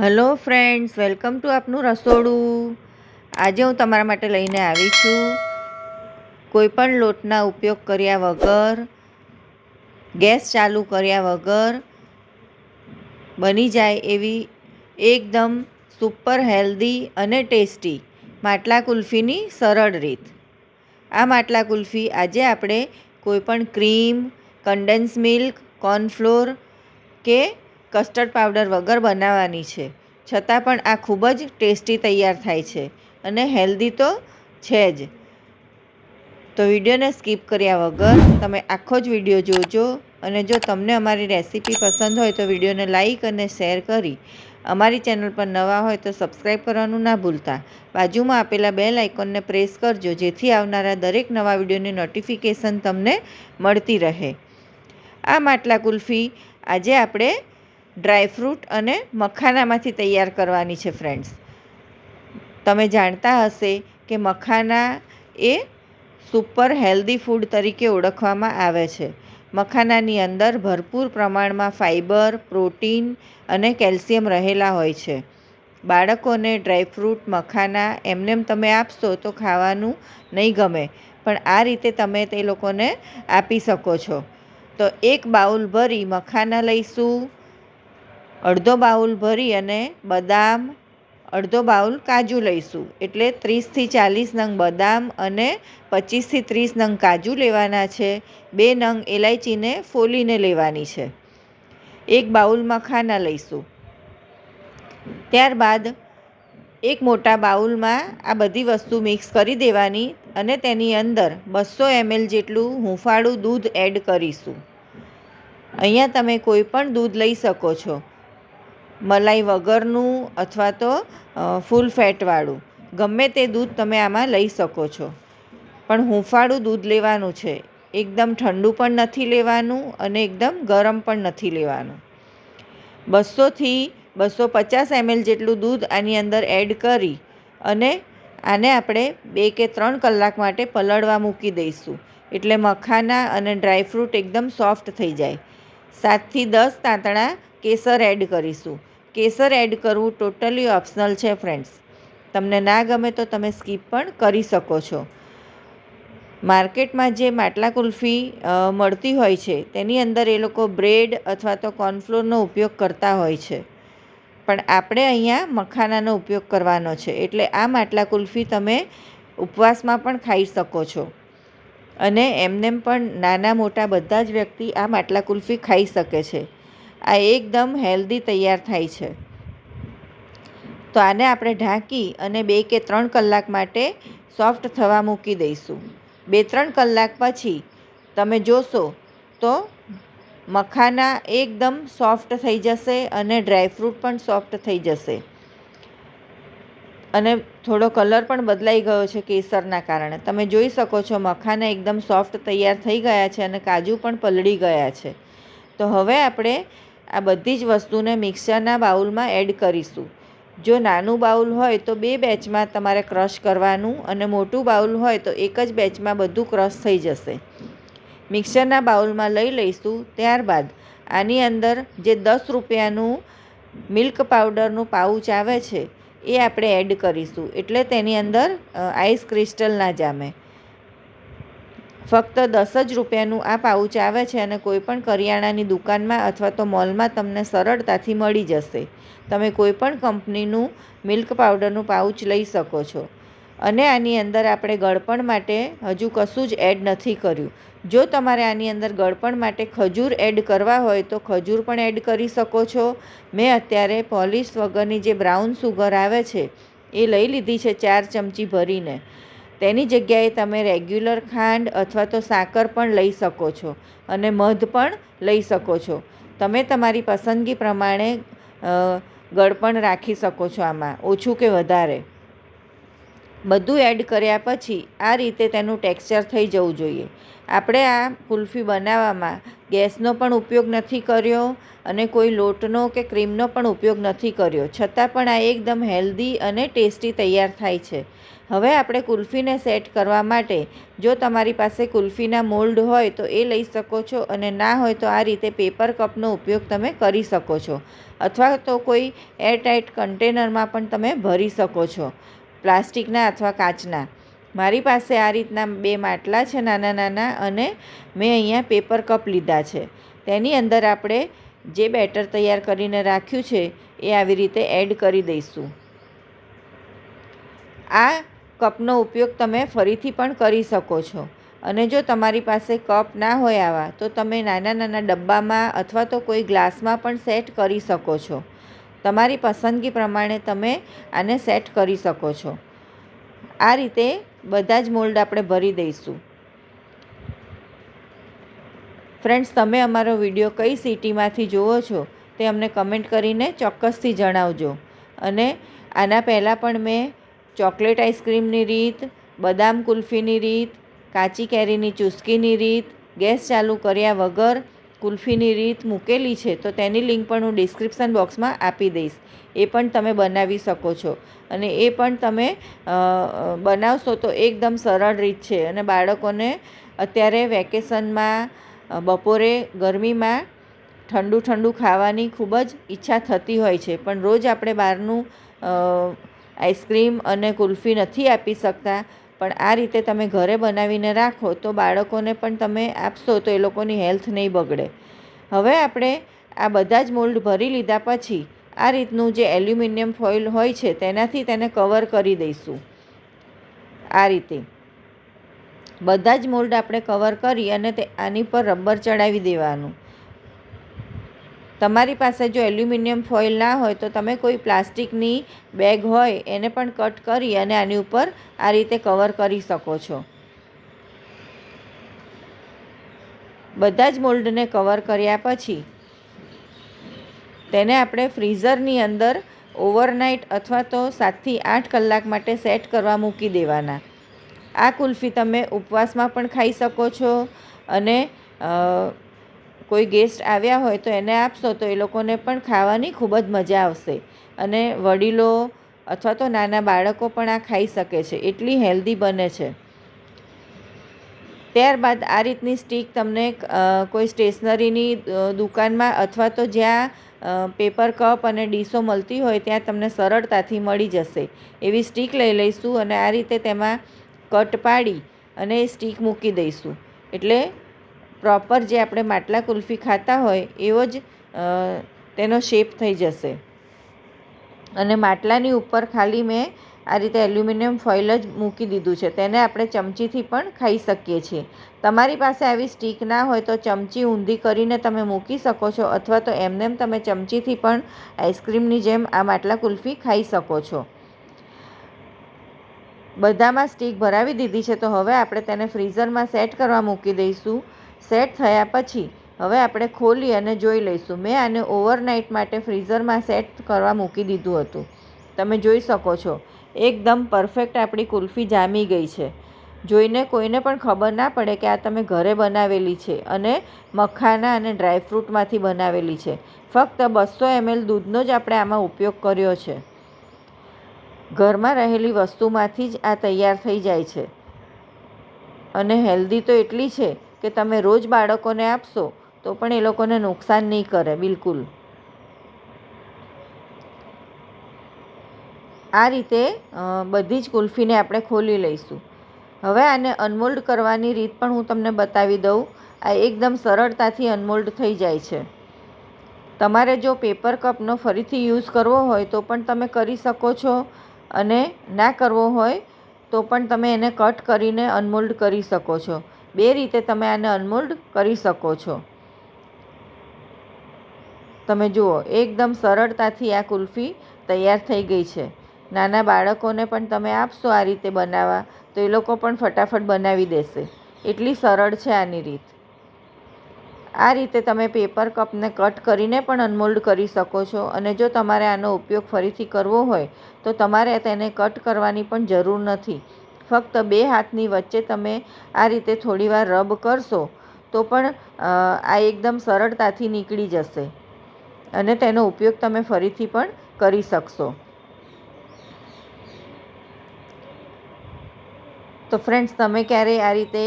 Hello friends, welcome to આપનું રસોડું. આજે હું તમારા માટે લઈને આવી છું. કોઈપણ લોટના ઉપયોગ કર્યા વગર, ગેસ ચાલુ કર્યા વગર બની જાય એવી એકદમ સુપર હેલ્ધી અને ટેસ્ટી માટલા કુલ્ફીની સરળ રીત. આ માટલા કુલ્ફી આજે આપણે કોઈપણ ક્રીમ, કન્ડેન્સ મિલ્ક, કોર્નફ્લોર કે કસ્ટર્ડ પાવડર વગર બનાવવાની છે. છતાં પણ આ ખૂબ જ ટેસ્ટી તૈયાર થાય છે અને હેલ્ધી તો છે જ. તો વિડીયોને સ્કીપ કર્યા વગર તમે આખો જ વીડિયો જોજો અને જો તમને અમારી રેસીપી પસંદ હોય તો વિડીયોને લાઈક અને શેર કરી. અમારી ચેનલ પર નવા હોય તો સબસ્ક્રાઈબ કરવાનું ના ભૂલતા. બાજુમાં આપેલા બેલ આઇકોનને પ્રેસ કરજો જેથી આવનારા દરેક નવા વિડીયોની નોટિફિકેશન તમને મળતી રહે. આ માટલા કુલ્ફી આજે આપણે ડ્રાયફ્રૂટ અને મખાનામાંથી તૈયાર કરવાની છે ફ્રેન્ડ્સ તમે જાણતા હશે કે મખાના એ સુપર હેલ્ધી ફૂડ તરીકે ઓળખવામાં આવે છે. મખાનાની અંદર ભરપૂર પ્રમાણમાં ફાઇબર પ્રોટીન અને કેલ્શિયમ રહેલા હોય છે. બાળકોને ડ્રાયફ્રૂટ મખાના એમનેમ તમે આપશો તો ખાવાનું નહીં ગમે, પણ આ રીતે તમે તે લોકોને આપી શકો છો. તો એક બાઉલ ભરી મખાના લઈશું. અડધો બાઉલ ભરી અને બદામ, અડધો બાઉલ કાજુ લઈશું. એટલે ત્રીસથી ચાલીસ નંગ બદામ અને પચીસથી ત્રીસ નંગ કાજુ લેવાના છે. બે નંગ એલાયચીને ફોલીને લેવાની છે. એક બાઉલ મખાના લઈશું. ત્યારબાદ એક મોટા બાઉલમાં આ બધી વસ્તુ મિક્સ કરી દેવાની અને તેની અંદર બસો એમએલ જેટલું હુંફાળું દૂધ એડ કરીશું. અહીંયા તમે કોઈ પણ દૂધ લઈ શકો છો. મલાઈ વગરનું અથવા તો ફૂલ ફેટવાળું. ગમે તે દૂધ તમે આમાં લઈ શકો છો. પણ હુંફાળું દૂધ લેવાનું છે. એકદમ ઠંડુ પણ નથી લેવાનું અને એકદમ ગરમ પણ નથી લેવાનું. બસોથી બસો પચાસ એમએલ જેટલું દૂધ આની અંદર એડ કરી અને આને આપણે બે કે ત્રણ કલાક માટે પલળવા મૂકી દઈશું. એટલે મખાના અને ડ્રાયફ્રૂટ એકદમ સોફ્ટ થઈ જાય. સાતથી દસ તાંતણા કેસર એડ કરીશું. કેસર એડ કરવું ટોટલી ઓપ્શનલ છે ફ્રેન્ડ્સ તમને ના ગમે તો તમે સ્કીપ પણ કરી શકો છો. માર્કેટમાં જે માટલા કુલ્ફી મળતી હોય છે, તેની અંદર એ લોકો બ્રેડ અથવા તો કોર્નફ્લોરનો ઉપયોગ કરતા હોય છે. પણ આપણે અહીંયા મખાનાનો ઉપયોગ કરવાનો છે, એટલે આ માટલા કુલ્ફી તમે ઉપવાસમાં પણ ખાઈ શકો છો. અને એમનેમ પણ નાના મોટા બધા જ વ્યક્તિ આ માટલા કુલ્ફી ખાઈ શકે છે. આ એકદમ હેલ્ધી તૈયાર થાય છે. તો આને આપણે ઢાંકી અને બે કે ત્રણ કલાક માટે સોફ્ટ થવા મૂકી દઈશું. બે ત્રણ કલાક પછી તમે જોશો તો મખાના એકદમ સોફ્ટ થઈ જશે અને ડ્રાયફ્રૂટ પણ સોફ્ટ થઈ જશે. અને થોડો કલર પણ બદલાઈ ગયો છે કેસરના કારણે. તમે જોઈ શકો છો મખાના એકદમ સોફ્ટ તૈયાર થઈ ગયા છે અને કાજુ પણ પલળી ગયા છે. તો હવે આપણે આ બધી જ વસ્તુને મિક્સરના બાઉલમાં એડ કરીશું. જો નાનું બાઉલ હોય તો બે બેચમાં તમારે ક્રશ કરવાનું અને મોટું બાઉલ હોય તો એક જ બેચમાં બધું ક્રશ થઈ જશે. મિક્સરના બાઉલમાં લઈ લઈશું ત્યારબાદ આની અંદર જે દસ રૂપિયાનું મિલ્ક પાવડરનું પાઉચ આવે છે એ આપણે એડ કરીશું. એટલે તેની અંદર આઈસ ક્રિસ્ટલ ના જામે. ફક્ત દસ જ રૂપિયાનું આ પાઉચ આવે છે અને કોઈપણ કરિયાણાની દુકાનમાં અથવા તો મોલમાં તમને સરળતાથી મળી જશે. તમે કોઈપણ કંપનીનું મિલ્ક પાવડરનું પાઉચ લઈ શકો છો. અને આની અંદર આપણે ગળપણ માટે હજુ કશું જ એડ નથી કર્યું. જો તમારે આની અંદર ગળપણ માટે ખજૂર એડ કરવા હોય તો ખજૂર પણ એડ કરી શકો છો. મેં અત્યારે પોલિશ વગરની જે બ્રાઉન સુગર આવે છે, એ લઈ લીધી છે ચાર ચમચી ભરીને. તેની જગ્યાએ તમે રેગ્યુલર ખાંડ અથવા તો સાકર પણ લઈ શકો છો અને મધ પણ લઈ શકો છો. તમે તમારી પસંદગી પ્રમાણે ગળપણ રાખી શકો છો આમાં, ઓછું કે વધારે. બધું એડ કર્યા પછી આ રીતે તેનું ટેક્સચર થઈ જવું જોઈએ. આપણે આ કુલ્ફી બનાવવામાં ગેસનો પણ ઉપયોગ નથી કર્યો અને કોઈ લોટનો કે ક્રીમનો પણ ઉપયોગ નથી કર્યો. છતાં પણ આ એકદમ હેલ્ધી અને ટેસ્ટી તૈયાર થાય છે. હવે આપણે કુલ્ફીને સેટ કરવા માટે જો તમારી પાસે કુલ્ફીના મોલ્ડ હોય તો એ લઈ શકો છો અને ના હોય તો આ રીતે પેપર કપનો ઉપયોગ તમે કરી શકો છો. અથવા તો કોઈ એરટાઇટ કન્ટેનરમાં પણ તમે ભરી શકો છો. પ્લાસ્ટિકના અથવા કાચના. મારી પાસે આ રીતના બે માટલા છે, નાના નાના, અને મેં અહીંયા પેપર કપ લીધા છે. તેની અંદર આપણે જે બેટર તૈયાર કરીને રાખ્યું છે, એ આવી રીતે એડ કરી દઈશું. આ કપનો ઉપયોગ તમે ફરીથી પણ કરી શકો છો. અને જો તમારી પાસે કપ ના હોય આવા, તો તમે નાના નાના ડબ્બામાં અથવા તો કોઈ ગ્લાસમાં પણ સેટ કરી શકો છો. તમારી પસંદગી પ્રમાણે તમે આને સેટ કરી શકો છો. આ રીતે બધા જ મોલ્ડ આપણે ભરી દઈશું. ફ્રેન્ડ્સ તમે અમારો વીડિયો કઈ સિટીમાંથી જુઓ છો તે અમને કમેન્ટ કરીને ચોક્કસથી જણાવજો. અને આના પહેલાં પણ મેં ચોકલેટ આઈસ્ક્રીમની રીત, બદામ કુલ્ફીની રીત, કાચી કેરીની ચુસ્કીની રીત, ગેસ ચાલુ કર્યા વગર કુલ્ફીની રીત મૂકેલી છે, તો તેની લિંક પણ હું ડિસ્ક્રિપ્શન બોક્સમાં આપી દઈશ. એ પણ તમે બનાવી શકો છો. અને એ પણ તમે બનાવશો તો એકદમ સરળ રીત છે. અને બાળકોને અત્યારે વેકેશનમાં બપોરે ગરમીમાં ઠંડુ ઠંડુ ખાવાની ખૂબ જ ઈચ્છા થતી હોય છે. પણ રોજ આપણે બહારનું આઈસ્ક્રીમ અને કુલ્ફી નથી આપી શકતા. પણ આ રીતે તમે ઘરે બનાવીને રાખો તો બાળકોને પણ તમે આપશો તો એ લોકોની હેલ્થ નહીં બગડે. હવે આપણે આ બધા જ મોલ્ડ ભરી લીધા પછી આ રીતનું જે એલ્યુમિનિયમ ફોઇલ હોય છે તેનાથી તેને કવર કરી દઈશું. આ રીતે. બધા જ મોલ્ડ આપણે કવર કરી અને તે આની પર રબર ચડાવી દેવાનું. તમારી પાસે જો એલ્યુમિનિયમ ફોઇલ ના હોય તો તમે કોઈ પ્લાસ્ટિકની બેગ હોય એને પણ કટ કરી અને આની ઉપર આ રીતે કવર કરી શકો છો. બધા જ મોલ્ડને કવર કર્યા પછી તેને આપણે ફ્રીઝરની અંદર ઓવરનાઇટ અથવા તો સાતથી આઠ કલાક માટે સેટ કરવા મૂકી દેવાના. આ કુલ્ફી તમે ઉપવાસમાં પણ ખાઈ શકો છો અને કોઈ ગેસ્ટ આવ્યા હોય તો એને આપશો તો એ લોકોને પણ ખાવાની ખૂબ જ મજા આવશે. અને વડીલો અથવા તો નાના બાળકો પણ આ ખાઈ શકે છે. એટલી હેલ્ધી બને છે. ત્યારબાદ આ રીતની સ્ટીક તમને કોઈ સ્ટેશનરીની દુકાનમાં અથવા તો જ્યાં પેપર કપ અને ડીશો મળતી હોય ત્યાં તમને સરળતાથી મળી જશે. એવી સ્ટીક લઈ લઈશું અને આ રીતે તેમાં કટ પાડી અને સ્ટીક મૂકી દઈશું. એટલે પ્રોપર જે આપણે માટલા કુલ્ફી ખાતા હોય, એવો જ તેનો શેપ થઈ જશે. અને માટલાની ઉપર ખાલી મેં આ રીતે એલ્યુમિનિયમ ફોઇલ જ મૂકી દીધું છે. તેને આપણે ચમચીથી પણ ખાઈ શકીએ છીએ. તમારી પાસે આવી સ્ટીક ના હોય તો ચમચી ઊંધી કરીને તમે મૂકી શકો છો, અથવા તો એમનેમ તમે ચમચીથી પણ આઈસ્ક્રીમની જેમ આ માટલા કુલ્ફી ખાઈ શકો છો. બધામાં સ્ટીક ભરાવી દીધી છે, તો હવે આપણે તેને ફ્રીઝરમાં સેટ કરવા મૂકી દઈશું. સેટ થયા પછી હવે આપણે ખોલી અને જોઈ લઈશું. મેં આને ઓવરનાઇટ માટે ફ્રીઝરમાં સેટ કરવા મૂકી દીધું હતું. તમે જોઈ શકો છો, એકદમ પરફેક્ટ આપણી કુલ્ફી જામી ગઈ છે. જોઈને કોઈને પણ ખબર ના પડે કે આ તમે ઘરે બનાવેલી છે અને મખાના અને ડ્રાયફ્રૂટમાંથી બનાવેલી છે. ફક્ત બસો એમએલ દૂધનો જ આપણે આમાં ઉપયોગ કર્યો છે. ઘરમાં રહેલી વસ્તુમાંથી જ આ તૈયાર થઈ જાય છે. અને હેલ્ધી તો એટલી છે કે તમે રોજ બાળકોને આપશો, તો પણ એ લોકોને નુકસાન નહીં કરે, બિલકુલ. આ રીતે બધી જ કુલ્ફીને આપણે ખોલી લઈશું. હવે આને અનમોલ્ડ કરવાની રીત પણ હું તમને બતાવી દઉં. આ એકદમ સરળતાથી અનમોલ્ડ થઈ જાય છે. તમારે જો પેપર કપનો ફરીથી યુઝ કરવો હોય, તો પણ તમે કરી શકો છો. અને ના કરવો હોય, તો પણ તમે એને કટ કરીને અનમોલ્ડ કરી શકો છો. બે રીતે તમે આને અનમોલ્ડ કરી શકો છો. તમે જુઓ, એકદમ સરળતાથી આ કુલ્ફી તૈયાર થઈ ગઈ છે. નાના બાળકોને પણ તમે આપશો આ રીતે બનાવવા, તો એ લોકો પણ ફટાફટ બનાવી દેશે. એટલી સરળ છે આની રીત. આ રીતે તમે પેપર કપને કટ કરીને પણ અનમોલ્ડ કરી શકો છો અને જો તમારે આનો ઉપયોગ ફરીથી કરવો હોય, તો તમારે તેને કટ કરવાની પણ જરૂર નથી. ફક્ત બે હાથની વચ્ચે તમે આ રીતે થોડીવાર રબ કરશો, તો પણ આ એકદમ સરળતાથી નીકળી જશે. અને તેનો ઉપયોગ તમે ફરીથી પણ કરી શકશો. તો ફ્રેન્ડ્સ, તમે ક્યારેય આ રીતે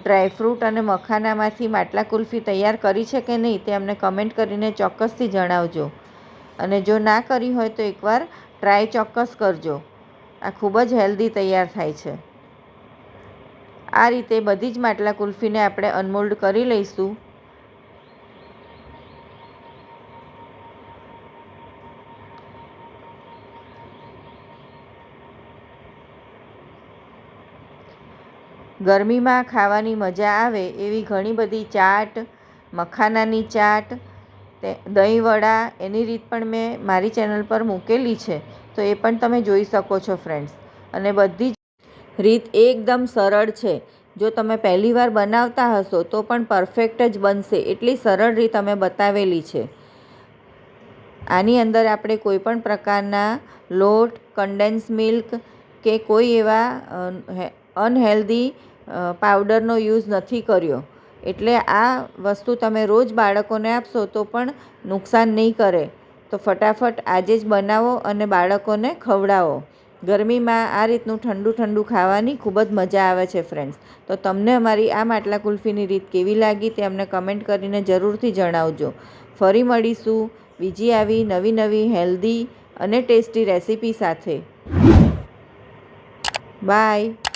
ડ્રાયફ્રૂટ અને મખાનામાંથી માટલા કુલ્ફી તૈયાર કરી છે કે નહીં તે અમને કમેન્ટ કરીને ચોક્કસથી જણાવજો. અને જો ના કરી હોય તો એકવાર ટ્રાય ચોક્કસ કરજો. આ ખૂબ જ હેલ્ધી તૈયાર થાય છે. આ રીતે બધી જ માટલા કુલ્ફીને આપણે અનમોલ્ડ કરી લઈશું. ગરમીમાં ખાવાની મજા આવે એવી ઘણી બધી ચાટ, મખાનાની ચાટ, તે દહીંવડા, એની રીત પણ મેં મારી ચેનલ પર મૂકેલી છે. તો એ પણ તમે જોઈ શકો છો ફ્રેન્ડ્સ અને બધી જ રીત એકદમ સરળ છે. જો તમે પહેલીવાર બનાવતા હશો, તો પણ પરફેક્ટ જ બનશે. એટલી સરળ રીત અમે બતાવેલી છે. આની અંદર આપણે કોઈ પણ પ્રકારના લોટ કન્ડેન્સ મિલ્ક કે કોઈ એવા અનહેલ્ધી પાવડરનો યુઝ નથી કર્યો. એટલે આ વસ્તુ તમે રોજ બાળકોને આપશો તો પણ નુકસાન નહીં કરે. તો ફટાફટ આજે જ બનાવો અને બાળકોને ખવડાવો. ગરમીમાં આ રીતનું ઠંડુ ઠંડુ ખાવાની ખૂબ જ મજા આવે છે ફ્રેન્ડ્સ તો તમને અમારી આ માટલા કુલ્ફીની રીત કેવી લાગી તે અમને કમેન્ટ કરીને જરૂરથી જણાવજો. ફરી મળીશું બીજી આવી નવી નવી હેલ્ધી અને ટેસ્ટી રેસીપી સાથે. બાય